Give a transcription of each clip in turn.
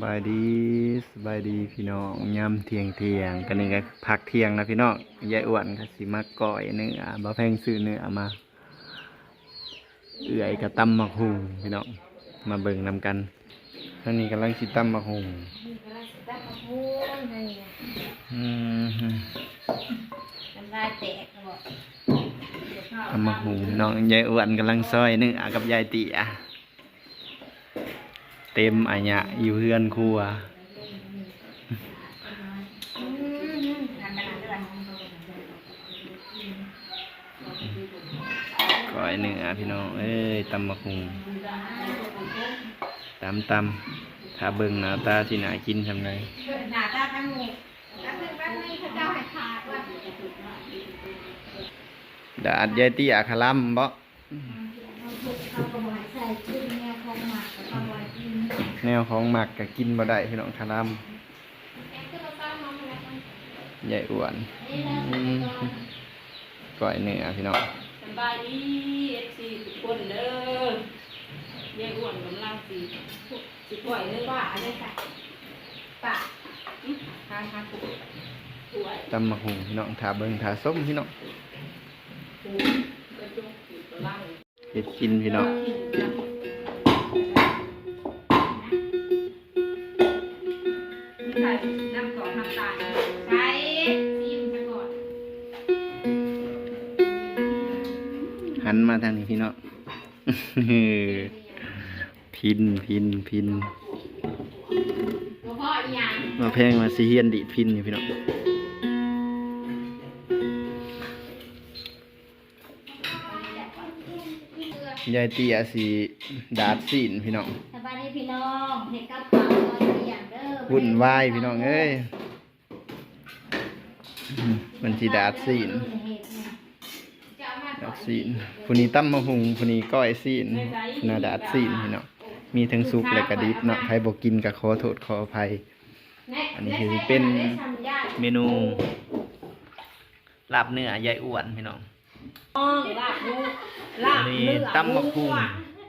บายดีสบายดีพี่น้องยำเที่ยงเที่ยงกันนี่ก็พักเที่ยงนะพี่น้องยายอ้วนก็สิมาก่อยเนื้อบ่แพงซื้อเนื้อมา เอื่อยกับตำมะฮุงพี่น้องมาเบิ่งนำกันท่างนี้กำลังสิตำมะฮุงอืมน้ำลายแตกบอกตำมะฮุงพี่น้องยายอ้วนกำลังซอยเนื้อกับยายเตี๋ย เต็มอันยะอยู่เฮือนครัวก้อยเนื้อพี่น้อง เอ้ยตำมะฮุงตำตำถ้าเบิ่งหน้าตาที่หนากินทำไงหน้าตาทั้งหมดดาดยายตี้ยคลัมบ่ เขาก็บอกใส่ชุดแนวของหมักแล้วก็ไว้กิน แนวของหมักก็กินบ่ได้พี่น้องคลัมแกงก็เรามาแล้วกันยายอ้วนนี่อยเนื้อพี่น้องสบายดีเอฟซีทุกคนเด้อยายอ้วนกำลังสิสิปล่อยเนื้อว่าอะไรค่ะปะทานทานปุ๋ยตำมะฮุงพี่น้องถาเบิงถาส้มพี่น้องเฮ็ดกินพี่น้อง พินพินพินหลวงพ่ออีหยังมาแพงมาสิเฮียนดีดพินอยู่พี่น้องยายเตี้ยสิดาดซีนพี่น้องสบายดีพี่น้องเห็ดกับข้าวตอนเที่ยงเด้อวุ่นวายพี่น้องเอ้ยอืมมันสิดาดซีน จะเอามาดาดซีนผู้นี้ตั้มมะหุงผู้นี้ก้อยซีนผู้นาดาดซีนพี่น้องมีทั้งซุปและกระดิบเนาะใครบอกกินก็ขอโทษขออภัย อันนี้คือเป็นเมนูลาบเนื้อยายอ้วนพี่น้องอ๋อลาบหมูลาบนี่เนื้อตำมะฮุง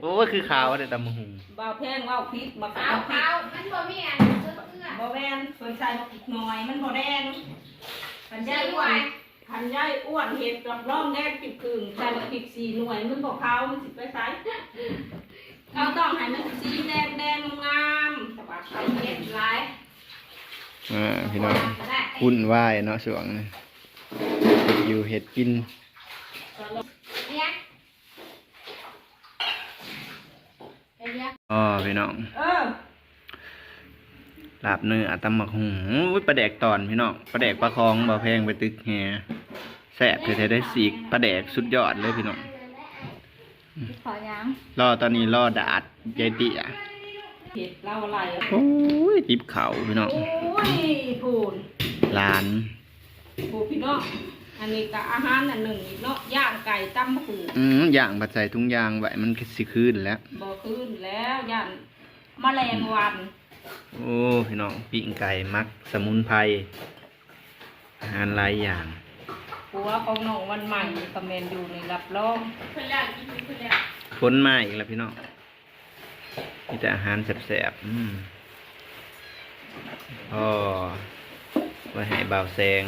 หมูโอ้ยคือขาวเลยตำมะฮุงบ่าวแพงว่าวพริกมะขาเอาวพริเอากมันบ่มีอันเสื้อเสื้อบ่แวนสนใจมาอีกหน่อยมันบ่แดงขันใช่ยายไหอ้วมน ขันยายอ้วนเห็ดกับร่องแดงปิดครึ่งใส่มาอีกสี่หน่วยมันบ่ขาวมันสิไปไสเราต้องให้มันสีแดงแดงงามสวัสดีเห็ดหลายอ่าพี่น้องวุ่นวายเนาะช่วงนี้เฮ็ดอยู่เห็ดกินเนี่ยเนี่ยอ๋อพี่น้องเออ ลาบเนื้อตำมะฮุงอุ้ยปลาแดกตอนพี่น้องปลาแดกปลาคองบ่แพงไปตึกแฮแซ่บคือแท้ได้สีกปลาแดกสุดยอดเลยพี่น้องขอยังรอตอนนี้รอดาดยายเตี้ยเห็ดเราอะไรโอ้ยติบเขาพี่น้องโอ้ยพูนลานพูพี่น้องอันนี้ก็อาหารอันหนึ่งอีกเนาะย่างไก่ตั้มหูอืมย่างบัดใส่ทุงยางไว้มันสิคืนแล้วบ่ขึ้นแล้วย่านแมลงวัน โอ้พี่น้องปิ้งไก่มักสมุนไพรอาหารหลายอย่างผัวของน้องวันใหม่คอมเมนอยู่ในรับรองเพื่อนแล้วกินเพื่อนแล้วพ้นมาอีกแล้วพี่น้องมีแต่อาหารแสบๆอืมพ่อไว้ให้เบาวแสง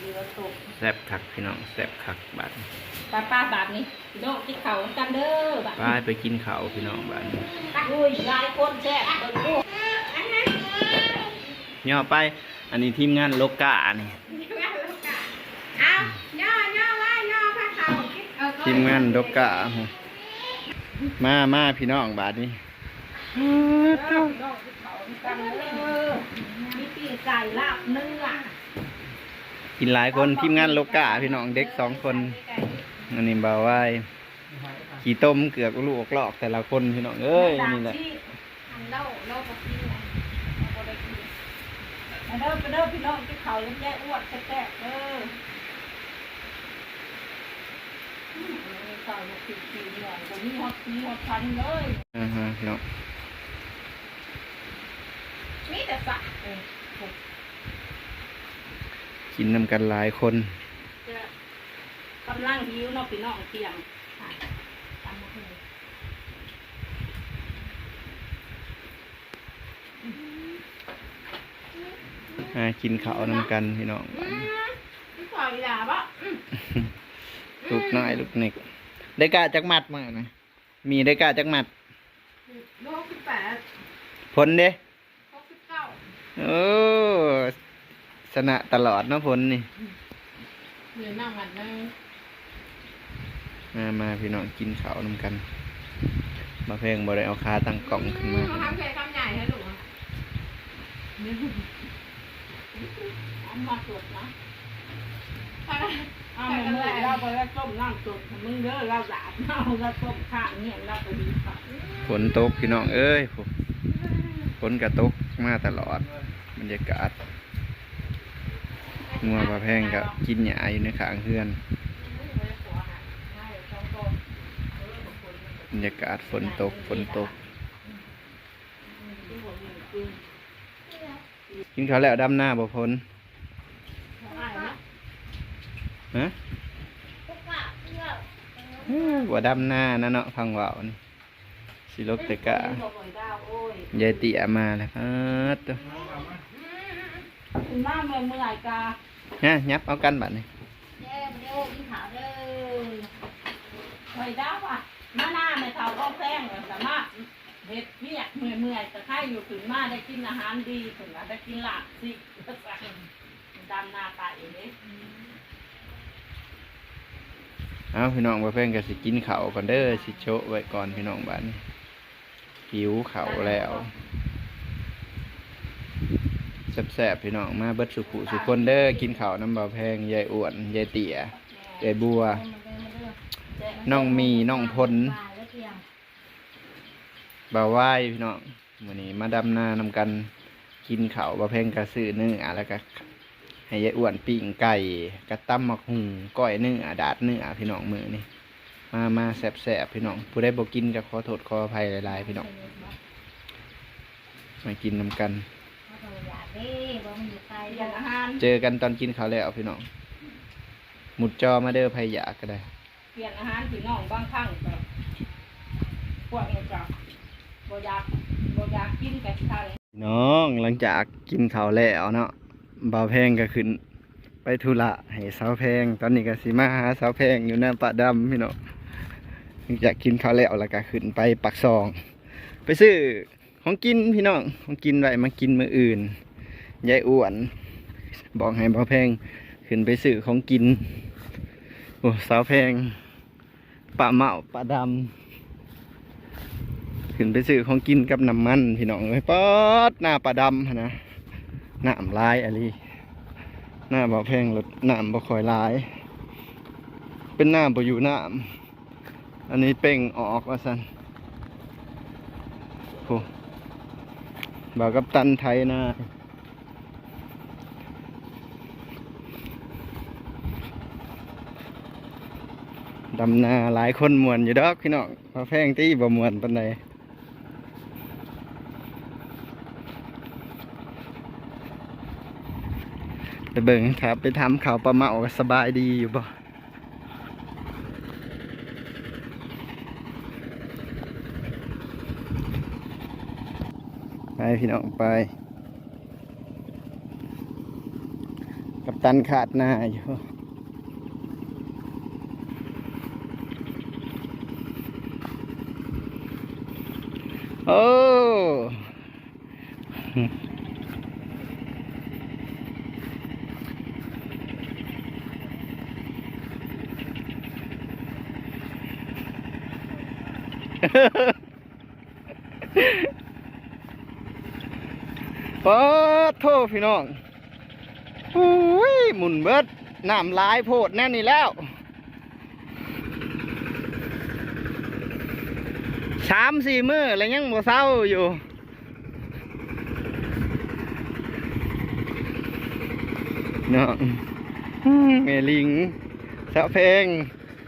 เรือตกแสบคักพี่น้องแสบคักบัด ป้าป้าบาทนี้พี่น้องที่เขากันเด้อบาทไปไปกินข้าวพี่น้องบัดอุ้ยหลายคนแซ่บเบิ่งดูย่อไป อันนี้ทีมงานโลกานี่เอาย่อย่อว่าย่อพระเขาเอาก็ทีมงานโลกามามาพี่น้องบาดนี้น้องที่เขากันเด้อมีปีกไก่ลาบเนื้อ กินหลายคนทีมงานโลกาพี่น้องเด็กสองคน อันนี้บ่าวไว้ขี่ต้มเกือบลูกหลอกแต่ละคนพี่น้องเอ้ยนี่แหละอันเล่าเล่ากับพี่นะมาเด้อไปเด้อพี่น้องที่เขายังแย่อ้วนแซ่บๆเด้ออืมเก่าลูกผิดปีหน่อยผมมีฮอตมีฮอตพันเลยอ่าฮะพี่น้องมีแต่สักเออกินนำกันหลายคนจะ กำลังหิวเนอกพี่น้องเที่ยงตำมะเขืออ่ากินข้าวนํกันพี่น้องถ่ขออีหาป่อืลูกน้อยลูกเน็กได้กะจักมัดมานะมีได้กะจักมัดโลกสิบแปดผลเด้หกสิบเก้าโอ้สนะตลอดเนาะผลนี่ เหนื่อยหน้ามันนะ มามาพี่น้องกินข้าวนำกันมาเพลงบ่ได้เอาคาตั้งกล่องขึ้นมาทำแค่คำใหญ่ให้ลูกอะอันมาสดนะถ้าเอามาเมื่อเราไปแล้วต้มน้ำสดมึงเด้อเราดาบเอาเราต้มข้างเนี่ยเราไปดีค่ะฝนตกพี่น้องเอ้ยฝนกระตกมาตลอดบรรยากาศงัวปลาแพงกับกินหญ้าอยู่ในขางเฮือน บรรยากาศฝนตกฝนตกกินข้าวแล้วดำหน้าบ่พ้นฮะเอ้อบ่ดำหน้านะเนาะฟังเว่านี่สิลกแต่กะยายเตี๋ยมาแล้วเออตัวคุณมาเมื่อเมื่อยกาฮะยับเอากันบัดนี้เด้อมาเด้อกินข้าวเด้อคอยดาวอะมาหน้า ไม่เท่าก็แพงสามารถเห็ดเวียกเมื่อยเมื่อยแต่ใครอยู่ถึงมาได้กินอาหารดีถึงได้กินหลากสิดำนาตาเองเอาพี่น้องบ่เพิ่นก็สิกินเขาก่อนเด้อสิโชะไว้ก่อนพี่น้องบัดนี้หิวเขาแล้วแซ่บๆพี่น้องมาเบิดสุขุสุคนเด้อกินเขาน้ำบาแพงยายอ้วนยายเตี๋ยยายบัวน้องมีน้องพล บ่าวไหว้พี่น้องวันนี้มาดำนานำกันกินข้าวบะเพ่งกระซื้อเนื้อแล้วก็ให้ยายอ้วนปิ้งไก่กระตั้มมักหุงก้อยเนื้อดาดเนื้อพี่น้องมือนี่มามาแสบๆพี่น้องผู้ได้บอกกินก็ขอโทษขออภัยหลายๆพี่น้องมากินนำกันเด้บ่มันอยู่ไกลเรียนอาหารเจอกันตอนกินข้าวแล้วพี่น้องหมุดจอมาเด้อไผอยากก็ได้เปลี่ยนอาหารพี่น้องบางครั้งก็พวกนี้ก็ บ่อยากบ่อยากกินแต่ทานน้องหลังจากกินข้าวแล้วเนาะบ่าวแพงก็ขึ้น ไปธุระให้สาวแพง ตอนนี้ก็สิมาหาสาวแพงอยู่หน้าปะดำพี่น้องหลังจากกินข้าวแล้วแล้วก็ขึ้นไปปักซอง ไปซื้อของกินพี่น้องของกินไว้มากินมื้ออื่นยายอ้วน บอกให้บ่าวแพงขึ้นไปซื้อของกินโอ้สาวแพงปะเมาปะดำ ขึ้นไปซื้อของกินกับน้ำมันพี่น้องเลยป๊อดหน้าปะดำนนะน้ำลายอะไรหน้าบ่แพงรถน้ำบ่คอยลาย เป็นหน้ำบ่อยู่หน้ำอันนี้เป่งออกว่าสันโอ้บ่ากับตันไทยนะดำนาหลายคนมวนอยู่ดอกพี่น้องบ่แพงที่บ่มวนปานใด ไปเบิ่งครับไปทำเขาปลาเมาก็สบายดีอยู่บ่ไปพี่น้องไป กับตันขาดหน้าอยู่โอ้ ปอดโทษพี่น้องโอ้ยหมุนเบิดน้ำลายโพดแน่นี่แล้วสามสี่มือแล้วยังบ่เศร้าอยู่เนาะอืมเมลิงสะเพลง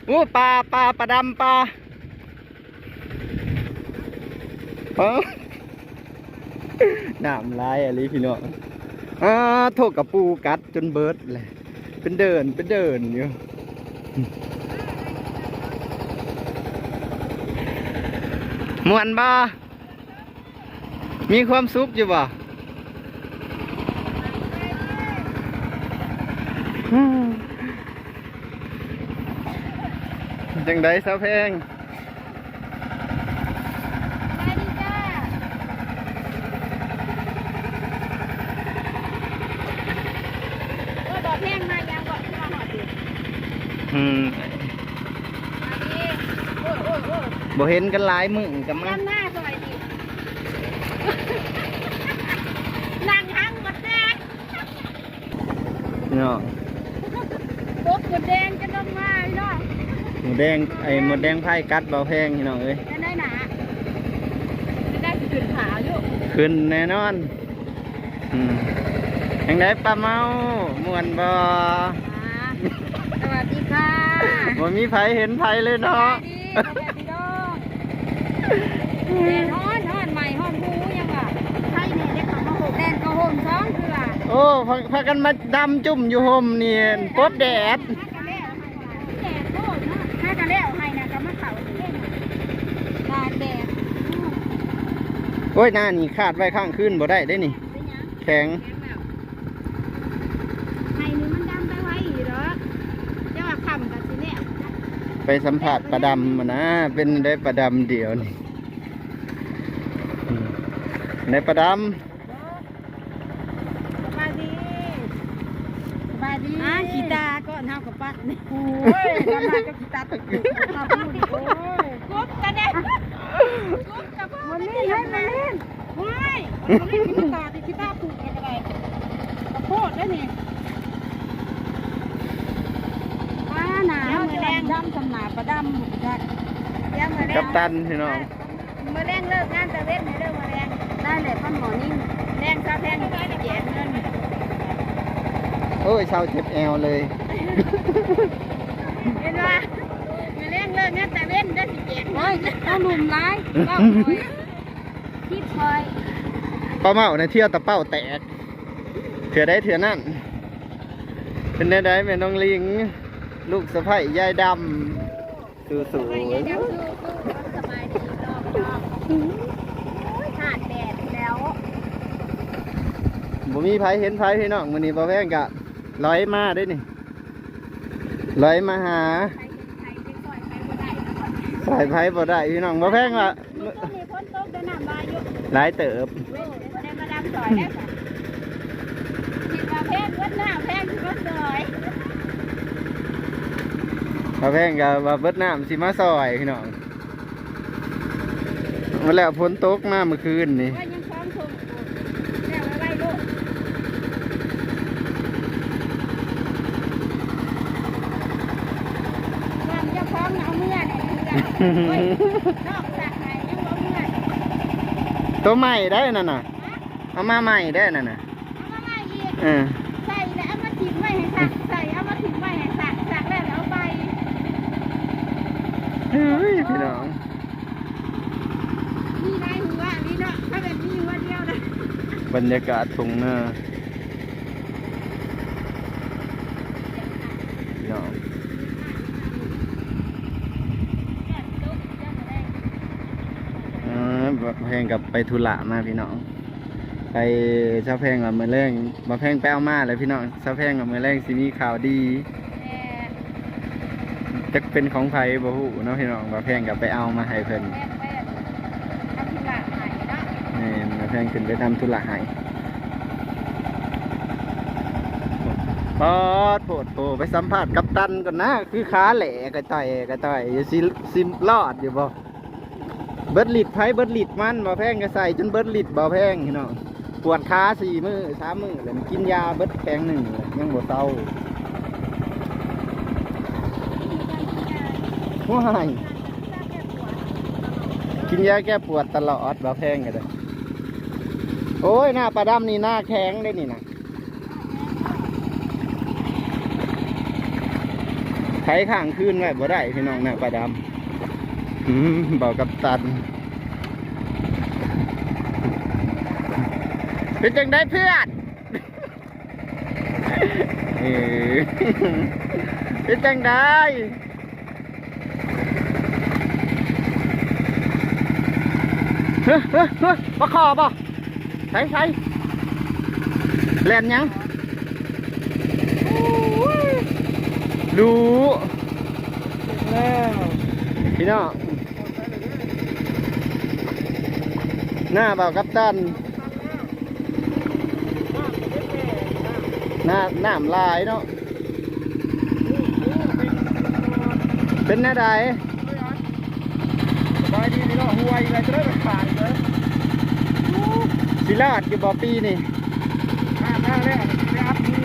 อู้ปลาปลาปลาดำปลาเอ้าน้ำลายอะไรพี่น้องอาโทษกับปูกัดจนเบิดเลยเป็นเดินเป็นเดินอยู่มวนบ่มีความสุขอยู่บ่จังไดสาวแพง ไปดีจ้าโอ้ยบอกแพงมายังบอกที่มาหอดอยู่ อืม มาดีโอ้ยโอ้ยโอ้ย บ่เห็นกันหลายมึงกับมาด้านหน้าซอยดี นั่งหังหมดแดงเนาะปุ๊บหมดแดงจะลงมาพี่น้องหมูแดงไอ้หมูแดงไผ่กัดเบาแพงพี่น้องเอ้ยจะได้หนาจะได้ขึ้นขาอยู่ขึ้นแน่นอนอืมจังไดป้าเมาม่วนบ่อ่าสวัสดีค่ะบ่มีไผเห็นไผเลยเนาะ สวัสดีพี่น้อง แดนฮ้อนฮ้อนใหม่ฮ้อนหูยังว่ะไทยเนี่ยเด็กของมาหกแดนก็ห่มสองเถื่อโอ้พาพากันมาดำจุ่มอยู่ห่มเนี่ยนปดแดดถ้ากันแล้วแดดโคตรเนาะถ้ากันแล้วให้นะก็มาเข่าเล่นตาแดดโอ้ยหน้านี่คาดไว้ข้างขึ้นบ่ได้ได้นี่ เป็นยังแข็งไห้นี่มันดำไปไว้อีกเหรอจะว่าคำกับสิเนี่ย ไปสัมผัสประดำมานะ เป็นได้ประดำเดียวนี่ ในประดสบายดีสบายดีอ่าขีตาก็เท่ากับปัดนี่โอ้ยทำไมก็ขีตาตกมาพูดโอ้ยกบกันเนี่ยกบกับมันเล่นให้มันเล่นว้ายมันเล่นขีตาที่ขีตาผูกกันอะไรกระโพดได้นี่ป้าหนามือแรงดำสำนาประดำบุกได้ยังมือแรำงกับตันพี่น้องมือแรงเลิกงานแต่เว้นให้เลิกมือแรง ได้เลยพ่อหมอนิ่งแรงซาแพงแจกเงินโอ้ยชาวเจ็บแอวเลยเห็นว่ามือแรงเลิกงานแต่เว้นได้สิแจกเงินต้องหลุมร้ายต้องคอยที่คอยป้าเมาในเที่ยวตะเป้าแตกเถื่อได้เถื่อนั่นเป็นได้ได้แม่น้องลิง ลูกสะใภ้ยายดำสู้สูไปยังสู้สู้สบายดีรอบรอบผ่านแดดแล้ว บ่มีไผเห็นไผพี่น้องมื้อนี้บ่แพงกะร้อยมาได้นี่ร้อยมาหาใครเป็นใครเป็นซอยใครบ่ได้นะสายไผบ่ได้พี่น้องบ่แพงลายอยู่หลายเติบเว้ยบ่ได้มาแพงวับ่แพงกะว่าเบิดน้ำสิมาซอยพี่น้องมาแล้วฝนตกมาเมื่อคืนนี่ ว่ายังคล้องทงแล้วไว้ไว้ลูกความเจ้าของเอาเมื่อเนี่ยเฮ้ยนอกจากไหนยังบ่เมื่อ ตัวใหม่ได้นั่นน่ะเอามาใหม่ได้นั่นน่ะเอามาใหม่อีกเออใส่แล้วเอามาทิ้งไว้ให้สักใส่เอามาทิ้งไว้ให้สักสักแล้วเดี๋ยวเอาไปเฮ้ยพี่น้องนี่นายหัวนี่เนาะถ้าเป็นนี่หัวเดียวนะบรรยากาศทุ่งนาพี่น้องเออบ่แพง กับไปธุระมาพี่น้อง ไปชาแพงกับมือแรงมาแพงแป้วมาเลยพี่น้องชาแพงกับมือแรงสิมีข่าวดีจะเป็นของไผบ่ฮู้เนาะพี่น้องมาแพงกับไปเอามาให้เพิ่นแม่แม่ทำธุระใหม่เนาะนี่มาแพงขึ้นไปทำธุระให้ปอดโปดโผไปสัมภาษณ์กัปตันก่อนนะ คือขาแหล่กระต่อยกระต่อยอยู่สิสิรอดอยู่บ่ เบิดลิดไผเบิดลิดมันบ่แพงก็ใส่จนเบิดลิดบ่แพงพี่น้องปวดขาสี่มือสามมือแล้วกินยาเบิดแพงหนึ่งยังบ่เศร้าว้ายกินยาแก้ปวดตลอดบ่แพงก็ได้โอ้ยหน้าปลาดำนี่หน้าแข็งได้นี่นะไถข้างคืนไว้บ่ได้พี่น้องหน้าปลาดำ อืมบอกกับตัน เป็นจังได้เพื่อนเออเป็นจังได้เฮ้ยเฮ้ยเฮ้ยปลาคอบ่ใช่ใช่แล่นยังโอ้ยรู้แล้วพี่น้อง หน้าเบากัปตันหน้าหน้ามลายเนาะเป็นหน้าใดสบายดีพี่น้องห่วยอะไรจะได้ไปขายเลยสิลาดอยู่บ่ปีนี่หน้าหน้าแรกไปอัพมือ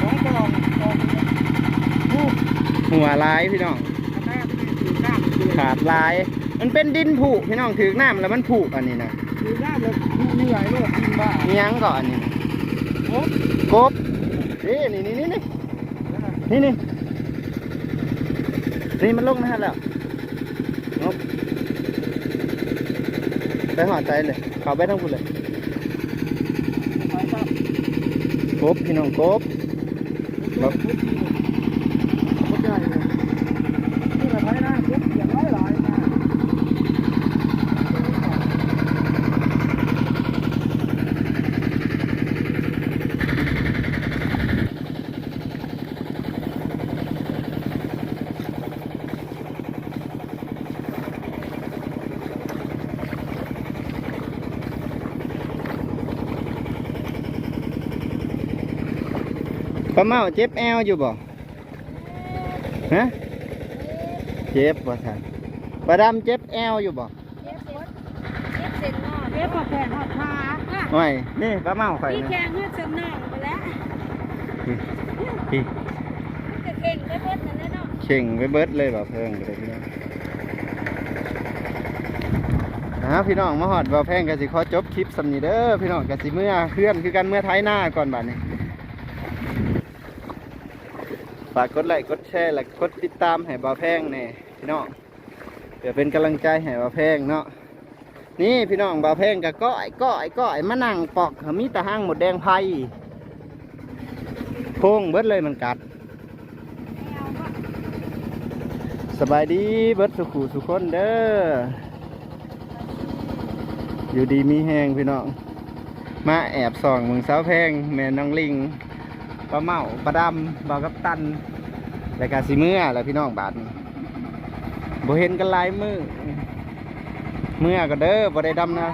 สองกล่องกล่องผู้หัวลายพี่น้องหน้าที่ถือหน้าถือขาดลาย มันเป็นดินผุพี่น้องถือน้ำแล้วมันผุอันนี้นะถือน้ำแล้วนี่ไหลเลยกินบ้ามียังก่อนนี่กบนี่นี่นี่นี่นี่นี่นี่มันลงนะฮะแล้วงบไปหอดใจเลยเขาไปทั้งคุณเลยกบพี่น้องกบกบาเมาเจ็บแอวอยู่บ่ฮะเจ็บบ่ท่านป้าดำเจ็บแอวอยู่บ่เอ๊ะพอแขนหอดขาไม่นี่ป้าเมาข่อยพี่นะแขนเลือดจำนองไปแล้วพี่จะเก่งไปเพิ่นนั่นแหละเนาะเข่งไปเบิดเลยบ่เพิ่งก็ได้พี่น้องนะพี่น้องมาหอดบ่แพงก็สิขอจบคลิปสำนีเด้อพี่น้องก็สิเมื่อเคลื่อนคือกันเมื่อท้ายหน้าก่อนบัดนี้ ฝากกดไลค์กดแชร์และกดติดตามให้บ่าวแพงแน่พี่น้องเพื่อเป็นกำลังใจให้บ่าวแพงเนาะนี่พี่น้องบ่าวแพงก็ก้อยก้อยก้อยมานั่งปอกมีตะห้างหมดแดงไผ่โค้งเบิดเลยมันกัด สบายดีเบิดสุขูสุขคนเด้ออยู่ดีมีแหงพี่น้องมาแอบส่องมึงสาวแพงแม่น้องลิง ปลาเมาปลาดำบากับตันรายการสีเมื่อแหละพี่น้องบาทนี้บ่เห็นกันลายมือเมื่อก็เด้อบ่ได้ดำนะ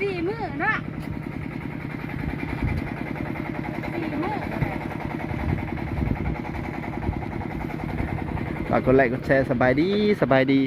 สี่มือเนาะสี่มือฝากกดไลค์กดแชร์สบายดีสบายดี